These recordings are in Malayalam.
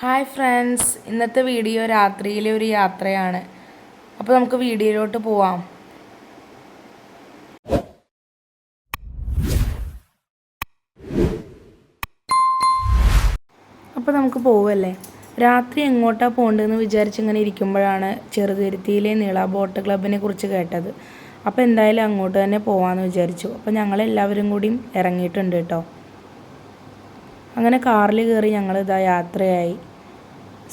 Hi friends. ഇന്നത്തെ വീഡിയോ രാത്രിയിലെ ഒരു യാത്രയാണ്. അപ്പോൾ നമുക്ക് വീഡിയോയിലോട്ട് പോവാം. അപ്പോൾ നമുക്ക് പോവല്ലേ? രാത്രി എങ്ങോട്ടാണ് പോകേണ്ടതെന്ന് വിചാരിച്ചിങ്ങനെ ഇരിക്കുമ്പോഴാണ് ചെറുതുരുത്തിയിലെ നീള ബോട്ട് ക്ലബിനെ കുറിച്ച് കേട്ടത്. അപ്പോൾ എന്തായാലും അങ്ങോട്ട് തന്നെ പോവാമെന്ന് വിചാരിച്ചു. അപ്പോൾ ഞങ്ങളെല്ലാവരും കൂടിയും ഇറങ്ങിയിട്ടുണ്ട് കേട്ടോ. അങ്ങനെ കാറിൽ കയറി ഞങ്ങൾ ഇതാ യാത്രയായി.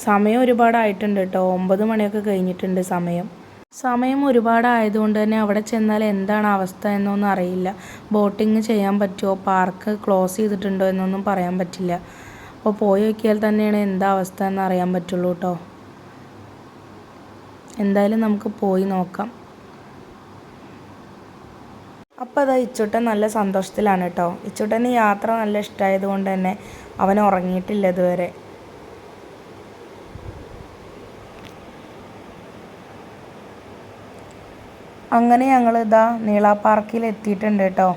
സമയം ഒരുപാടായിട്ടുണ്ട് കേട്ടോ. ഒമ്പത് മണിയൊക്കെ കഴിഞ്ഞിട്ടുണ്ട് സമയം. സമയം ഒരുപാടായതുകൊണ്ട് തന്നെ അവിടെ ചെന്നാൽ എന്താണ് അവസ്ഥ എന്നൊന്നും അറിയില്ല. ബോട്ടിങ് ചെയ്യാൻ പറ്റുമോ? പാർക്ക് ക്ലോസ് ചെയ്തിട്ടുണ്ടോ എന്നൊന്നും പറയാൻ പറ്റില്ല. അപ്പോൾ പോയി നോക്കിയാൽ തന്നെയാണ് എന്താ അവസ്ഥ എന്ന് അറിയാൻ പറ്റുള്ളൂ കേട്ടോ. എന്തായാലും നമുക്ക് പോയി നോക്കാം. അപ്പോൾ അതാ ഇച്ചുട്ടൻ നല്ല സന്തോഷത്തിലാണ് കേട്ടോ. ഇച്ചുട്ടന് യാത്ര നല്ല ഇഷ്ടമായത് കൊണ്ട് തന്നെ അവൻ ഉറങ്ങിയിട്ടില്ല ഇതുവരെ. അങ്ങനെ ഞങ്ങൾ ഇതാ നീള പാർക്കിൽ എത്തിയിട്ടുണ്ട് കേട്ടോ.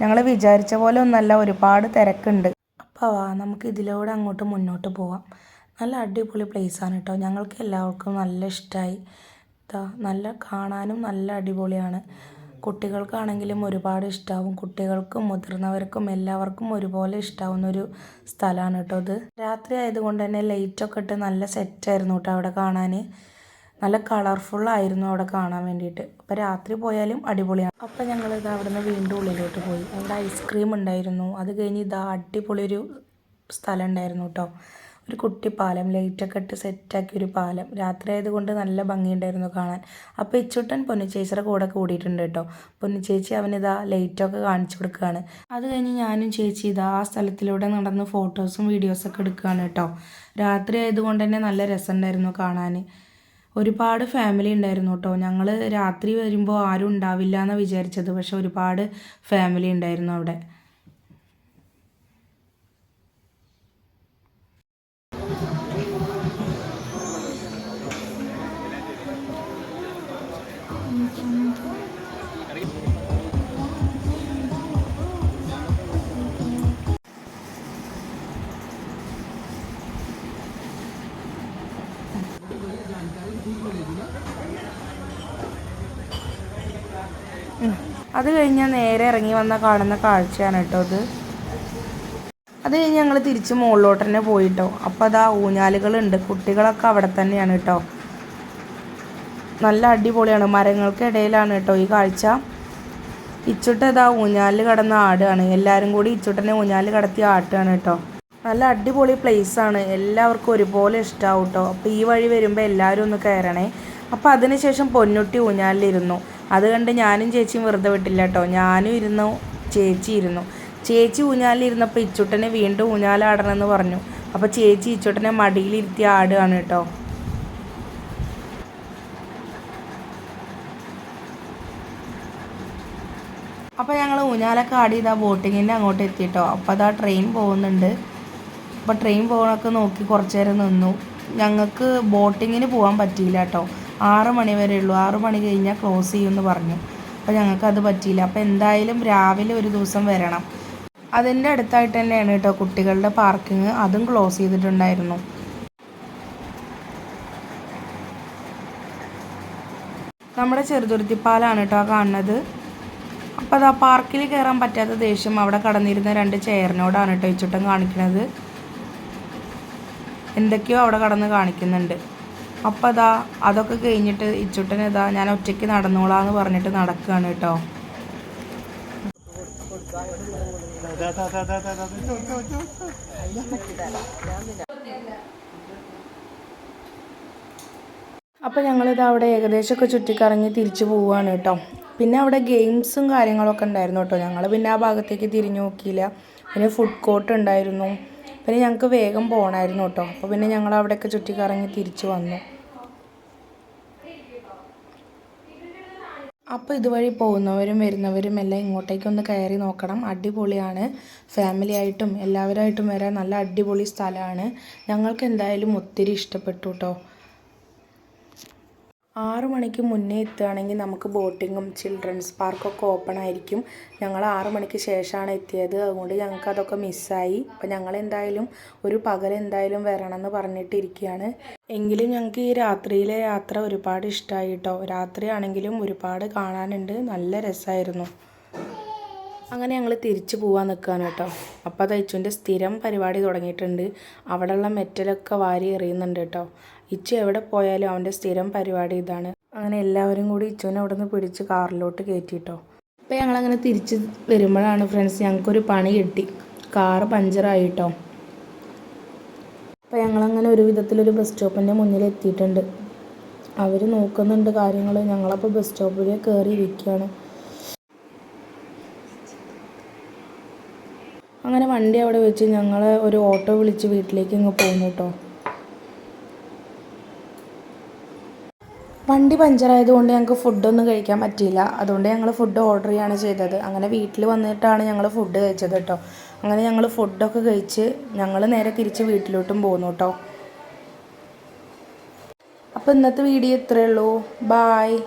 ഞങ്ങൾ വിചാരിച്ച പോലെ ഒന്നല്ല ഒരുപാട് തിരക്കുണ്ട്. അപ്പോൾ വാ നമുക്ക് ഇതിലൂടെ അങ്ങോട്ട് മുന്നോട്ട് പോവാം. നല്ല അടിപൊളി ആണ് കേട്ടോ. ഞങ്ങൾക്ക് എല്ലാവർക്കും നല്ല ഇഷ്ടമായി ഇതാ നല്ല കാണാനും നല്ല അടിപൊളിയാണ്. കുട്ടികൾക്കാണെങ്കിലും ഒരുപാട് ഇഷ്ടമാവും കുട്ടികൾക്കും മുതിർന്നവർക്കും എല്ലാവർക്കും ഒരുപോലെ ഇഷ്ടാവുന്ന ഒരു സ്ഥലമാണ് കേട്ടോ ഇത്. രാത്രി ആയതുകൊണ്ട് തന്നെ ലൈറ്റൊക്കെ ഇട്ട് നല്ല സെറ്റായിരുന്നു കേട്ടോ അവിടെ കാണാൻ നല്ല കളർഫുൾ ആയിരുന്നു അവിടെ കാണാൻ വേണ്ടിയിട്ട്. അപ്പോൾ രാത്രി പോയാലും അടിപൊളിയാണ്. അപ്പോൾ ഇത് അവിടെ നിന്ന് വീണ്ടും ഉള്ളിലോട്ട് പോയി. അവിടെ ഐസ്ക്രീം ഉണ്ടായിരുന്നു. അത് കഴിഞ്ഞ് ഇതാ അടിപൊളി ഒരു സ്ഥലം ഉണ്ടായിരുന്നു കേട്ടോ. ഒരു കുട്ടി പാലം ലൈറ്റൊക്കെ ഇട്ട് സെറ്റാക്കി ഒരു പാലം. രാത്രി ആയതുകൊണ്ട് നല്ല ഭംഗിയുണ്ടായിരുന്നു കാണാൻ. അപ്പോൾ ഇച്ചുട്ടൻ പൊന്നിച്ചേച്ചിയുടെ കൂടെ കൂടിയിട്ടുണ്ട് കേട്ടോ. പൊന്നിച്ചേച്ചി അവനിതാ ലൈറ്റൊക്കെ കാണിച്ചു കൊടുക്കുകയാണ് അത് കഴിഞ്ഞ് ഞാനും ചേച്ചി ഇതാ ആ സ്ഥലത്തിലൂടെ നടന്ന് ഫോട്ടോസും വീഡിയോസൊക്കെ എടുക്കുകയാണ് കേട്ടോ. രാത്രി ആയതുകൊണ്ട് തന്നെ നല്ല രസമുണ്ടായിരുന്നു കാണാൻ ഒരുപാട് ഫാമിലി ഉണ്ടായിരുന്നു കേട്ടോ ഞങ്ങൾ രാത്രി വരുമ്പോൾ ആരും ഉണ്ടാവില്ല എന്നാണ് വിചാരിച്ചത്. പക്ഷെ ഒരുപാട് ഫാമിലി ഉണ്ടായിരുന്നു അവിടെ. അത് കഴിഞ്ഞ് നേരെ ഇറങ്ങി വന്ന കാണുന്ന കാഴ്ചയാണ് കേട്ടോ അത് അത് കഴിഞ്ഞ് ഞങ്ങൾ തിരിച്ച് മുകളിലോട്ട് തന്നെ പോയിട്ടോ. അപ്പോൾ അതാ ഊഞ്ഞാലുകളുണ്ട്. കുട്ടികളൊക്കെ അവിടെ തന്നെയാണ് കേട്ടോ. നല്ല അടിപൊളിയാണ്. മരങ്ങൾക്കിടയിലാണ് കേട്ടോ ഈ കാഴ്ച. ഇച്ചുട്ടതാ ഊഞ്ഞാലിൽ കിടന്ന് ആടുകയാണ് എല്ലാവരും കൂടി ഇച്ചുട്ടനെ ഊഞ്ഞാലിൽ കിടത്തി ആട്ടുകയാണ് കേട്ടോ. നല്ല അടിപൊളി ആണ്. എല്ലാവർക്കും ഒരുപോലെ ഇഷ്ടമാവും കേട്ടോ അപ്പോൾ ഈ വഴി വരുമ്പോൾ എല്ലാവരും ഒന്ന് കയറണേ അപ്പോൾ അതിനുശേഷം പൊന്നുട്ടി ഊഞ്ഞാലിലിരുന്നു അത് കണ്ട് ഞാനും ചേച്ചിയും വെറുതെ വിട്ടില്ല കേട്ടോ ഞാനും ഇരുന്നു ചേച്ചി ഇരുന്നു. ചേച്ചി ഊഞ്ഞാലിരുന്നപ്പോൾ ഇച്ചുട്ടനെ വീണ്ടും ഊഞ്ഞാലാടണമെന്ന് പറഞ്ഞു. അപ്പോൾ ചേച്ചി ഇച്ചുട്ടനെ മടിയിലിരുത്തി ആടുകയാണ് കേട്ടോ. അപ്പോൾ ഞങ്ങൾ ഊഞ്ഞാലൊക്കെ ആടി ഇതാ ബോട്ടിങ്ങിന്റെ അങ്ങോട്ട് എത്തിയിട്ടോ അപ്പോൾ അതാ ട്രെയിൻ പോകുന്നുണ്ട്. അപ്പോൾ ട്രെയിൻ പോകണമൊക്കെ നോക്കി കുറച്ച് നേരം നിന്നു. ഞങ്ങൾക്ക് ബോട്ടിങ്ങിന് പോകാൻ പറ്റിയില്ല കേട്ടോ ആറ് മണി വരെ ഉള്ളൂ. ആറ് മണി കഴിഞ്ഞാൽ ക്ലോസ് ചെയ്യുമെന്ന് പറഞ്ഞു. അപ്പോൾ ഞങ്ങൾക്ക് അത് പറ്റിയില്ല. അപ്പോൾ എന്തായാലും രാവിലെ ഒരു ദിവസം വരണം. അതിന്റെ അടുത്തായിട്ട് തന്നെയാണ് കേട്ടോ കുട്ടികളുടെ പാർക്കിങ് അതും ക്ലോസ് ചെയ്തിട്ടുണ്ടായിരുന്നു. നമ്മുടെ ചെറുതുരുത്തിപ്പാലാണ് കേട്ടോ കാണുന്നത്. അപ്പോൾ അത് ആ പാർക്കിൽ കയറാൻ പറ്റാത്ത ദേഷ്യം അവിടെ കടന്നിരുന്ന രണ്ട് ചെയറിനോടാണ് കേട്ടോ ഇച്ചുട്ടൻ കാണിക്കുന്നത് എന്തൊക്കെയോ അവിടെ കടന്ന് കാണിക്കുന്നുണ്ട്. അപ്പോൾ അതാ അതൊക്കെ കഴിഞ്ഞിട്ട് ഇച്ചുട്ടൻ ഇതാ ഞാൻ ഒറ്റയ്ക്ക് നടന്നോളാന്ന് പറഞ്ഞിട്ട് നടക്കുകയാണ് കേട്ടോ. അപ്പോൾ ഞങ്ങളിത് അവിടെ ഏകദേശമൊക്കെ ചുറ്റിക്കറങ്ങി തിരിച്ചു പോവുകയാണ് കേട്ടോ. പിന്നെ അവിടെ ഗെയിംസും കാര്യങ്ങളൊക്കെ ഉണ്ടായിരുന്നു കേട്ടോ. ഞങ്ങൾ പിന്നെ ആ ഭാഗത്തേക്ക് തിരിഞ്ഞു നോക്കിയില്ല. പിന്നെ ഫുഡ് കോർട്ട് ഉണ്ടായിരുന്നു. പിന്നെ ഞങ്ങൾക്ക് വേഗം പോകണമായിരുന്നു കേട്ടോ അപ്പോൾ പിന്നെ ഞങ്ങൾ അവിടെയൊക്കെ ചുറ്റിക്കറങ്ങി തിരിച്ചു വന്നു. അപ്പോൾ ഇതുവഴി പോകുന്നവരും വരുന്നവരും എല്ലാം ഇങ്ങോട്ടേക്കൊന്ന് കയറി നോക്കണം. അടിപൊളിയാണ്. ഫാമിലി ആയിട്ടും എല്ലാവരായിട്ടും വരാൻ നല്ല അടിപൊളി സ്ഥലമാണ് ഞങ്ങൾക്ക് എന്തായാലും ഒത്തിരി ഇഷ്ടപ്പെട്ടു കേട്ടോ ആറ് മണിക്ക് മുന്നേ എത്തുകയാണെങ്കിൽ നമുക്ക് ബോട്ടിങ്ങും ചിൽഡ്രൻസ് പാർക്കൊക്കെ ഓപ്പൺ ആയിരിക്കും. ഞങ്ങൾ ആറ് മണിക്ക് ശേഷമാണ് എത്തിയത്. അതുകൊണ്ട് ഞങ്ങൾക്ക് അതൊക്കെ മിസ്സായി. അപ്പോൾ ഞങ്ങൾ എന്തായാലും ഒരു പകൽ എന്തായാലും വരണമെന്ന് പറഞ്ഞിട്ടിരിക്കുകയാണ്. എങ്കിലും ഞങ്ങൾക്ക് ഈ രാത്രിയിലെ യാത്ര ഒരുപാട് ഇഷ്ടമായി കേട്ടോ. രാത്രിയാണെങ്കിലും ഒരുപാട് കാണാനുണ്ട്. നല്ല രസമായിരുന്നു. അങ്ങനെ ഞങ്ങൾ തിരിച്ചു പോകാൻ നിൽക്കുകയാണ് കേട്ടോ. അപ്പോൾ തയ്ച്ചുവിന്റെ സ്ഥിരം പരിപാടി തുടങ്ങിയിട്ടുണ്ട്. അവിടെയുള്ള മെറ്റലൊക്കെ വാരി എറിയുന്നുണ്ട് കേട്ടോ. ഇച്ചു എവിടെ പോയാലും അവന്റെ സ്ഥിരം പരിപാടി ഇതാണ്. അങ്ങനെ എല്ലാവരും കൂടി ഇച്ചുവിനെ അവിടെ നിന്ന് പിടിച്ച് കാറിലോട്ട് കയറ്റിട്ടോ അപ്പോൾ ഞങ്ങളങ്ങനെ തിരിച്ച് വരുമ്പോഴാണ് ഫ്രണ്ട്സ് ഞങ്ങൾക്കൊരു പണി കിട്ടി. കാറ് പഞ്ചറായി കേട്ടോ അപ്പോൾ ഞങ്ങളങ്ങനെ ഒരു വിധത്തിലൊരു ബസ് സ്റ്റോപ്പിന്റെ മുന്നിൽ എത്തിയിട്ടുണ്ട്. അവർ നോക്കുന്നുണ്ട് കാര്യങ്ങൾ ഞങ്ങളപ്പോൾ ബസ് സ്റ്റോപ്പിൽ കയറി ഇരിക്കുകയാണ് അങ്ങനെ വണ്ടി അവിടെ വെച്ച് ഞങ്ങൾ ഒരു ഓട്ടോ വിളിച്ച് വീട്ടിലേക്ക് ഇങ്ങ് പോന്നു കേട്ടോ വണ്ടി പഞ്ചറായതുകൊണ്ട് ഞങ്ങൾക്ക് ഫുഡൊന്നും കഴിക്കാൻ പറ്റിയില്ല. അതുകൊണ്ട് ഞങ്ങൾ ഫുഡ് ഓർഡർ ചെയ്യാണ് ചെയ്തത്. അങ്ങനെ വീട്ടിൽ വന്നിട്ടാണ് ഞങ്ങൾ ഫുഡ് കഴിച്ചത് കേട്ടോ അങ്ങനെ ഞങ്ങൾ ഫുഡൊക്കെ കഴിച്ച് ഞങ്ങൾ നേരെ തിരിച്ച് വീട്ടിലോട്ടും പോന്നു കേട്ടോ അപ്പോൾ ഇന്നത്തെ വീഡിയോ ഇത്രയേ ഉള്ളൂ. ബായ്